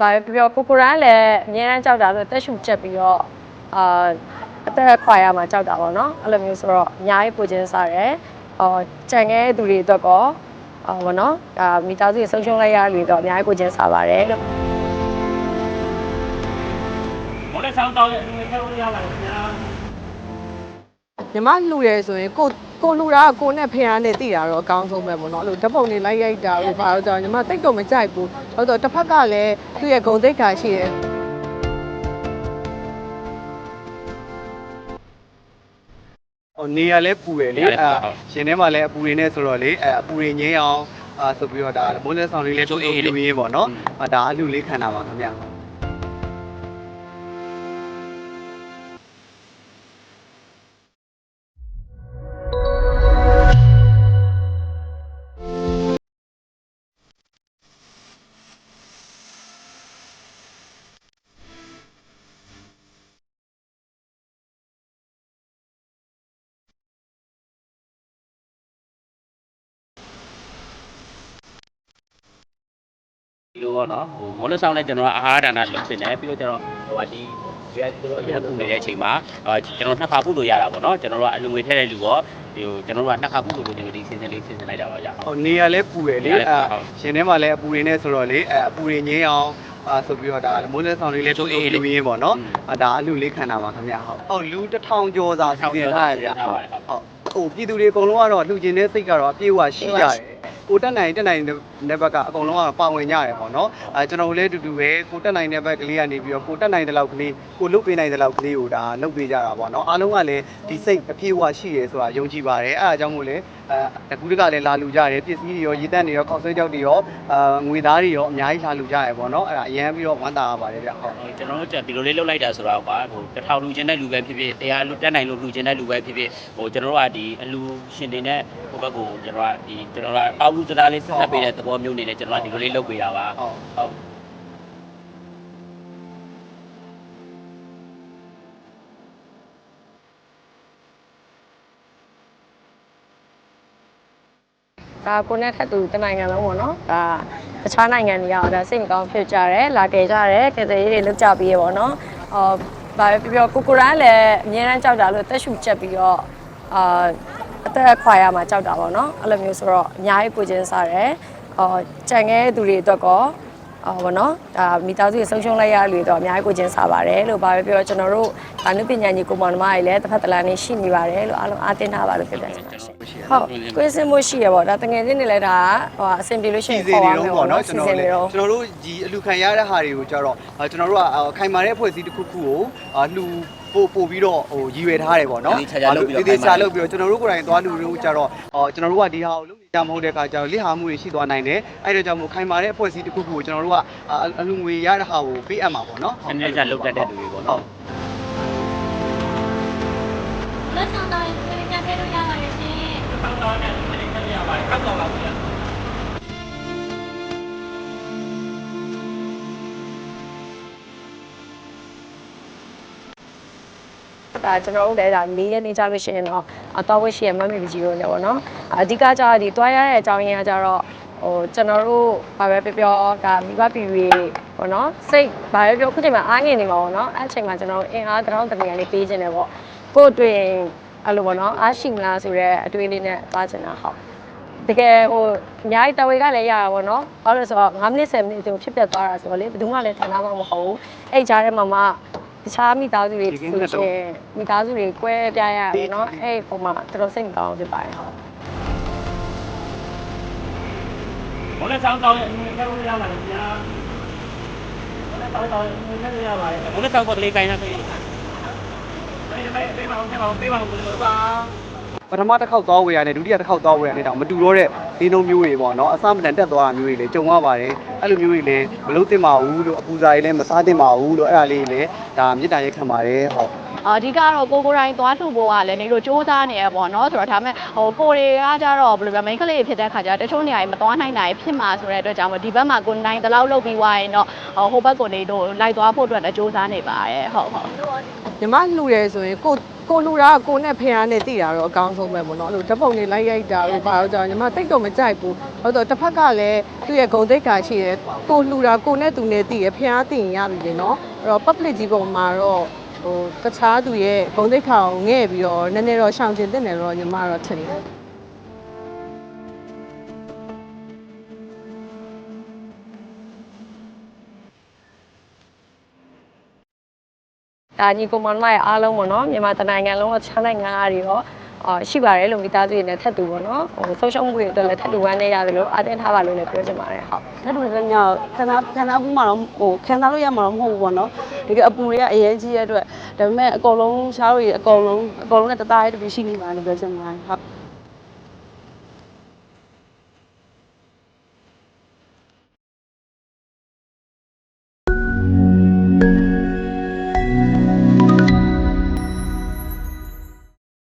ဘာပဲပြောကိုကိုရန်လည်းအများအားကြောက်တာဆိုတက်ရှူချက်ပြီးတော့အာအသက်ခွာရမှာကြောက်တာပေါ့နော်အဲ့လိုမျိုးဆိုတော့အများကြီးပူချင်းစားတယ်အော်ကြံခဲ့သူတွေအတွက်ကောအော်ဘောနော်ဒါမိသားစုရေဆုံးရှုံးလိုက်ရပြီတော့အများကြီးပူချင်းစားပါတယ်လို့မနေ့ဆောင်တော့လူတွေထဲလို့ရပါတယ်ခင်ဗျာညီမလှူရဲဆိုရင်ကို ကိုလှူတာကကိုနဲ့ဖေရနဲ့တည်တာတော့အကောင်းဆုံးပဲပေါ့နော်အဲ့လိုဓာတ်ပုံတွေလိုက်ရိုက်တာလို့ဘာလို့ဆိုတော့ညီမတိတ်တော့မကြိုက်ဘူးဟုတ်တော့တစ်ဖက်ကလည်းသူ့ရဲ့ဂုံတိတ်ခါရှိတယ်ဟိုနေရလဲပူရယ်လေအဲရှင်ထဲမှာလဲအပူတွေနဲ့ဆိုတော့လေအဲအပူတွေငင်းအောင်အာဆိုပြီးတော့ဒါမိုးလဲဆောင်လေးလဲတိုးတိုးပြင်းပေါ့နော်အာဒါအလူလေးခံတာပါခင်ဗျာ ဒီလိုပေါ့နော်ဟိုမော်လဆောင်လဲကျွန်တော်ကအာဟာရဒါနလုပ်ဖြစ်နေပြီးတော့ကျွန်တော်ဟိုဟာဒီရွက်တို့အရက်ပူနေတဲ့အချိန်မှာအာကျွန်တော်နှစ်ခါပုလို့ရတာပေါ့နော်ကျွန်တော်တို့ကအလူငွေထည့်တဲ့လူရောဒီဟိုကျွန်တော်တို့ကနှစ်ခါပုလို့လို့ဒီစင်းစင်းလေးစင်းစင်းလိုက်တာပါကြာဟိုနေရလဲပူရယ်လေအဲရှင်ထဲမှာလဲအပူတွေနဲ့ဆိုတော့လေအဲအပူတွေငင်းအောင်အာဆိုပြီးတော့ဒါမိုးလဲဆောင်လေးလဲတိုးတိုးပြင်းပေါ့နော်အာဒါအလူလေးခံတာပါခင်ဗျာဟုတ်ဟုတ်လူတစ်ထောင်ကျော်စာစီစဉ်ထားရဗျဟုတ်ဟိုပြည်သူတွေအကုန်လုံးကတော့လှူကျင်တဲ့စိတ်ကတော့အပြည့်အဝရှိကြတယ် ကိုတက်နိုင်တက်နိုင်တဲ့ဘက်ကအကုန်လုံးကပါဝင်ကြတယ်ပေါ့နော်အဲကျွန်တော်တို့လည်းအတူတူပဲကိုတက်နိုင်တဲ့ဘက်ကလေးကနေပြီးတော့ကိုတက်နိုင်တဲ့လောက်ကလေးကိုလုတ်ပေးနိုင်တဲ့လောက်ကလေးကိုဒါလုတ်ပေးကြတာပေါ့နော်အားလုံးကလည်းဒီစိတ်အပြည့်အဝရှိတယ်ဆိုတာယုံကြည်ပါတယ်အဲအားကြောင့်မို့လဲအဲတကူတကလည်းလာလူကြတယ်ပစ္စည်းတွေရောရေတက်တွေရောကောက်ဆွဲကြောက်တွေရောအာငွေသားတွေရောအများကြီးလာလူကြရပေါ့နော်အဲ့ဒါအရန်ပြီးတော့ဝမ်းသာရပါတယ်ဗျဟုတ်ကျွန်တော်တို့ဒီလိုလေးလုပ်လိုက်တာဆိုတော့ကွာဟိုတစ်ထောင်လူချင်းတဲ့လူပဲဖြစ်ဖြစ်တရားလူတက်နိုင်လို့လူချင်းတဲ့လူပဲဖြစ်ဖြစ်ဟိုကျွန်တော်တို့ကဒီအလူရှင်တွေနဲ့ဟိုဘက်ကိုကျွန်တော်ကဒီကျွန်တော်ကအောက်လူတရားလေးဆက်ဆက်ပေးတဲ့သဘောမျိုးနေနဲ့ကျွန်တော်ကဒီလိုလေးလုပ်ပေးတာပါဟုတ်ဟုတ်ဒါကိုနဲ့ထက်သူတနိုင်ငံလုံးပေါ့နော်ဒါတခြားနိုင်ငံတွေရောဒါစိတ်မကောင်းဖြစ်ကြတယ်လာတယ်ကြတယ်ကယ်ဆယ်ရေးတွေလုပ်ကြပြီးရပေါ့နော်အော်ဘာပဲပြောပြောကိုကိုရန်ကလည်းအများအားကြောက်တာလို့တက်ရှူချက်ပြီးတော့အာ အသက်ခွာရမှာကြောက်တာပေါ့နော်အဲ့လိုမျိုးဆိုတော့အများကြီးပူချင်းစားတယ်အော်ကြံခဲ့တဲ့သူတွေအတွက်ကောအော်ဘောနော်ဒါမိသားစုတွေဆုံးရှုံးလိုက်ရလူတွေတော့အများကြီးကိုချင်းစားပါတယ်လို့ဘာပဲပြောကျွန်တော်တို့ဒါနုပညာညီကိုမောင်နှမတွေလည်းတစ်ဖက်တစ်လမ်းနေရှိနေပါတယ်လို့အားလုံးအားတင်းထားပါလို့ပြောပြချင်ပါတယ်ရှင်ဟုတ်ကိုယ်စင်မှုရှိရပေါ့ဒါတငယ်ချင်းတွေလည်းဒါဟိုအဆင်ပြေလို့ရှိစီရင်စဉ်ခေါ်နေပါမယ်တော့ပေါ့ပေါ့နော်နော်စီကျွန်တော်စဉ်နေတော့တို့ကျွန်တော်တို့ဒီအလူခံရတဲ့ဟာတွေကိုကြတော့အာကျွန်တော်တို့ကအာခိုင်မာတဲ့အဖွဲ့အစည်းတစ်ခုခုကိုအာလှူပို့ပို့ပြီးတော့ဟိုရည်ရွယ်ထားတယ်ပေါ့နော်ဒီချာချာလုပ်ပြီးတော့ဒီချာလုပ်ပြီးတော့ကျွန်တော်တို့ကိုယ်တိုင်သွားလူတွေကိုကြတော့အော်ကျွန်တော်တို့ကဒီဟာကိုလုပ်နေကြမဟုတ်တဲ့အခါကျတော့လိဟာမှုတွေရှိသွားနိုင်တယ်အဲ့ဒါကြောင့်မို့ခိုင်မာတဲ့အဖွဲ့အစည်းတစ်ခုခုကိုကျွန်တော်တို့ကအလူငွေရတဲ့ဟာကိုပေးအပ်မှာပေါ့နော်အနည်းချလုတ်တတ်တဲ့လူတွေပေါ့နော်လက်ဆောင်တော်ရင်ပြင်ပြပေးလို့ရပါတယ်ရှင် ဒါကျွန်တော်တို့လည်းဒါ၄ရက်နေကြလို့ရှိရင်တော့အတော်ဝစ်ရှိရမမေကြီးတို့လည်းပေါ့နော်အဓိကကျတော့ဒီတွားရတဲ့အကြောင်းရင်းကကျတော့ဟိုကျွန်တော်တို့ဘာပဲပြောပြောဒါမိဘပြည်ပြည်ပေါ့နော်စိတ်ဘာပဲပြောခုချိန်မှာအားငင်နေမှာပေါ့နော်အဲ့အချိန်မှာကျွန်တော်တို့အင်အားတစ်ထောင်တစ်နေရာလေးပေးခြင်းတယ်ပေါ့ကို့အတွင်အဲ့လိုပေါ့နော်အားရှိမလားဆိုတော့အတွေးလေးနဲ့သွားချင်တာဟုတ်တကယ်ဟိုအများကြီးတဝေကလည်းရတာပေါ့နော်ဘာလို့လဲဆိုတော့9မိနစ်10မိနစ်ဆိုဖြစ်ပျက်သွားတာဆိုတော့လေဘယ်သူမှလည်းထင်တာမှမဟုတ်ဘူးအဲ့ကြားထဲမှာမှ တခြားမိသားစုတွေဆိုရှင်မိသားစုတွေကွဲပြားရပြီเนาะအဲ့ပုံမှာတော်တော်စိတ်မကောင်းဖြစ်ပါတယ်ဟုတ် မော်လဆောင်တောင်းရင်ခဲလို့ရပါတယ်ဗျာမော်လဆောင်တောင်းရင်ခဲလို့ရပါတယ်မော်လဆောင်ပေါ်လေးကိုင်းရပြီပေးပေးပေးပါဦးပေးပါဦးပေးပါဦးပါ ပထမတစ်ခေါက်သွားဝယ်ရတယ်ဒုတိယတစ်ခေါက်သွားဝယ်ရတဲ့တောင်မတူတော့တဲ့ ဒီနှုံမျိုးတွေပေါ့နော်အစမတန်တက်သွားတာမျိုးတွေလည်းကြုံရပါတယ်အဲ့လိုမျိုးတွေလည်းမလုပ်သင့်ပါဘူးလို့အပူဇာတွေလည်းမစားသင့်ပါဘူးလို့အဲ့ဒါလေးတွေလည်းဒါမေတ္တာရက်ခံပါတယ်ဟုတ်အဓိကတော့ကိုကိုတိုင်းသွားလှူဖို့ကလည်းနေလို့စူးစမ်းနေရပေါ့နော်ဆိုတော့ဒါမဲ့ဟိုကိုတွေကကြတော့ဘယ်လိုပြော main ကလေးဖြစ်တဲ့ခါကျတချို့နေရာတွေမသွားနိုင်နိုင်ဖြစ်မှာဆိုတဲ့အတွက်ကြောင့်မို့ဒီဘက်မှာကိုတိုင်းတလောက်လုပ်ပြီးွားရင်တော့ဟိုဘက်ကိုနေတော့လိုက်သွားဖို့အတွက်လည်းစူးစမ်းနေပါတယ်ဟုတ်ဟုတ်ညီမလှူရဲဆိုရင်ကို ကိုလူတာကကိုနဲ့ဖះနဲ့တည်တာတော့အကောင်းဆုံးပဲပေါ့နော်အဲ့လိုဓာတ်ပုံတွေလိုက်ရိုက်တာတို့ဘာလို့ကြောင့်ညီမတိတ်တော့မကြိုက်ဘူးဟုတ်တော့တစ်ဖက်ကလည်းသူ့ရဲ့ဂုံတိတ်ကာရှိတယ်ကိုလူတာကိုနဲ့သူနဲ့တည်ရဖះတည်ရင်ရပြီလေနော်အဲ့တော့ public ကြီးပုံမှာတော့ဟိုတခြားသူရဲ့ဂုံတိတ်ခါကိုငဲ့ပြီးတော့နည်းနည်းတော့ရှောင်ကျင်တဲ့နယ်တော့ညီမတော့ထင်တယ် ဒါညီကိုမောင်နှမရဲ့အားလုံးပေါ့နော်မြန်မာတနိုင်ငံလုံးကချမ်းနိုင်ငံသားတွေရောအော်ရှိပါတယ်လို့မိသားစုတွေနဲ့ထပ်တူပေါ့နော်ဟိုဆုံးရှုံးမှုတွေအတွက်လည်းထပ်တူဝမ်းနေရတယ်လို့အားတင်းထားပါလို့လည်းပြောချင်ပါတယ်ဟုတ်ဓာတ်တွေလည်းညောခဏခဏဘူးမှတော့ဟိုခံစားလို့ရမှာတော့မဟုတ်ဘူးပေါ့နော်တကယ်အပူတွေကအရင်ကြီးရတဲ့အတွက်ဒါပေမဲ့အကုန်လုံးရှားလို့ရအကုန်လုံးအကုန်လုံးနဲ့တသားရဲတပီရှိနေပါလို့ပြောချင်ပါတယ်ဟုတ်